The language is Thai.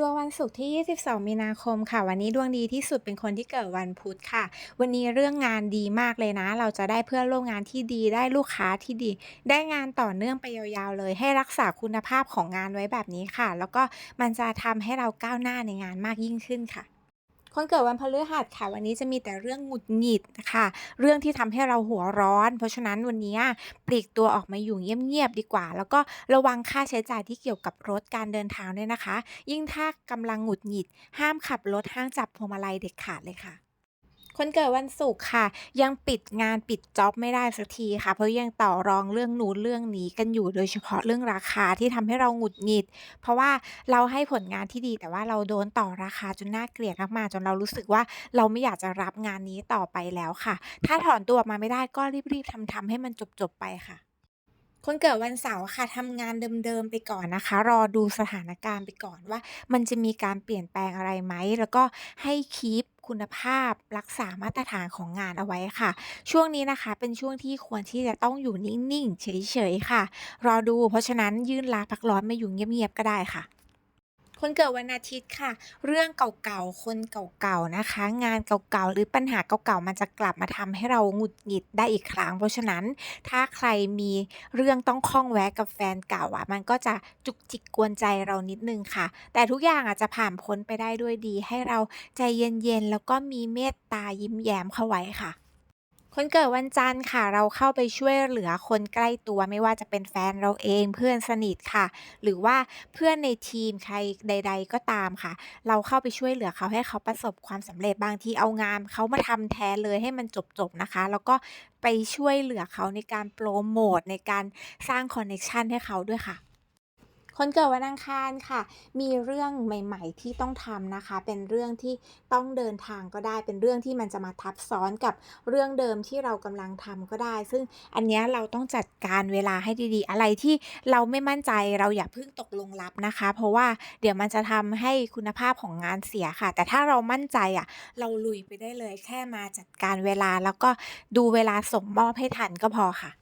ดวงวันศุกร์ที่ 22 มีนาคมค่ะ วันนี้ดวงดีที่สุดเป็นคนที่เกิดวันพุธค่ะ วันนี้เรื่องงานดีมากเลยนะ เราจะได้เพื่อนร่วมงานที่ดี ได้ลูกค้าที่ดี ได้งานต่อเนื่องไปยาวๆเลย ให้รักษาคุณภาพของงานไว้แบบนี้ค่ะ แล้วก็มันจะทำให้เราก้าวหน้าในงานมากยิ่งขึ้นค่ะ คนเกิดวันพฤหัสค่ะ วันนี้จะมีแต่เรื่องหงุดหงิดค่ะเรื่องที่ทำให้เราหัวร้อน เพราะฉะนั้นวันนี้ปลีกตัวออกมาอยู่เงียบๆดีกว่า แล้วก็ระวังค่าใช้จ่ายที่เกี่ยวกับรถการเดินทางด้วยนะคะ ยิ่งถ้ากำลังหงุดหงิด ห้ามขับรถห้างจับพวงมาลัยเด็ดขาดเลยค่ะ คนเกิดวันศุกร์ค่ะ ยังปิดงานปิดจ็อบไม่ได้สักทีค่ะ เพราะยังต่อรองเรื่องนู้นเรื่องนี้กันอยู่โดยเฉพาะเรื่องราคาที่ทำให้เราหงุดหงิด เพราะว่าเราให้ผลงานที่ดีแต่ว่าเราโดนต่อราคาจนน่าเกลียดมากๆจนเรารู้สึกว่าเราไม่อยากจะรับงานนี้ต่อไปแล้วค่ะ ถ้าถอนตัวออกมาไม่ได้ก็รีบๆทำๆให้มันจบๆไปค่ะคนเกิดวันเสาร์ค่ะทำงานเดิมๆไปก่อนนะคะ รอดูสถานการณ์ไปก่อนว่า มันจะมีการเปลี่ยนแปลงอะไรไหม แล้วก็ให้คีป คุณภาพรักษามาตรฐานของงานเอาไว้ค่ะ ช่วงนี้นะคะเป็นช่วงที่ควรที่จะต้องอยู่นิ่ง ๆ เฉย ๆ ค่ะ รอดูเพราะฉะนั้นยื่นลาพักร้อนมาอยู่เงียบ ๆ ก็ได้ค่ะ คนเกิดวันอาทิตย์ค่ะ เรื่องเก่าๆ คนเก่าๆ นะคะ งานเก่าๆ หรือปัญหาเก่าๆ มันจะกลับมาทำให้เราหงุดหงิดได้อีกครั้ง เพราะฉะนั้นถ้าใครมีเรื่องต้องข้องแวะกับแฟนเก่าอะ มันก็จะจุกจิกกวนใจเรานิดนึงค่ะ แต่ทุกอย่างอะจะผ่านพ้นไปได้ด้วยดี ให้เราใจเย็นๆ แล้วก็มีเมตตายิ้มแย้มเข้าไว้ค่ะ คนเกิดวันจันทร์ค่ะ เราเข้าไปช่วยเหลือคนใกล้ตัวไม่ว่าจะเป็นแฟนเราเองเพื่อนสนิทค่ะ หรือว่าเพื่อนในทีมใครใด ๆ ก็ตามค่ะ เราเข้าไปช่วยเหลือเขาให้เขาประสบความสำเร็จบางทีเอางานเขามาทำแทนเลยให้มันจบๆนะคะ แล้วก็ไปช่วยเหลือเขาในการโปรโมตในการสร้างคอนเน็ชันให้เขาด้วยค่ะ คนเกิดวันอังคารค่ะ มีเรื่องใหม่ ๆ ที่ต้องทำนะคะ เป็นเรื่องที่ต้องเดินทางก็ได้ เป็นเรื่องที่มันจะมาทับซ้อนกับเรื่องเดิมที่เรากำลังทำก็ได้ ซึ่งอันนี้เราต้องจัดการเวลาให้ดีๆ อะไรที่เราไม่มั่นใจเราอย่าเพิ่งตกลงรับนะคะ เพราะว่าเดี๋ยวมันจะทำให้คุณภาพของงานเสียค่ะ แต่ถ้าเรามั่นใจอะเราลุยไปได้เลยแค่มาจัดการเวลาแล้วก็ดูเวลาส่งมอบให้ทันก็พอค่ะ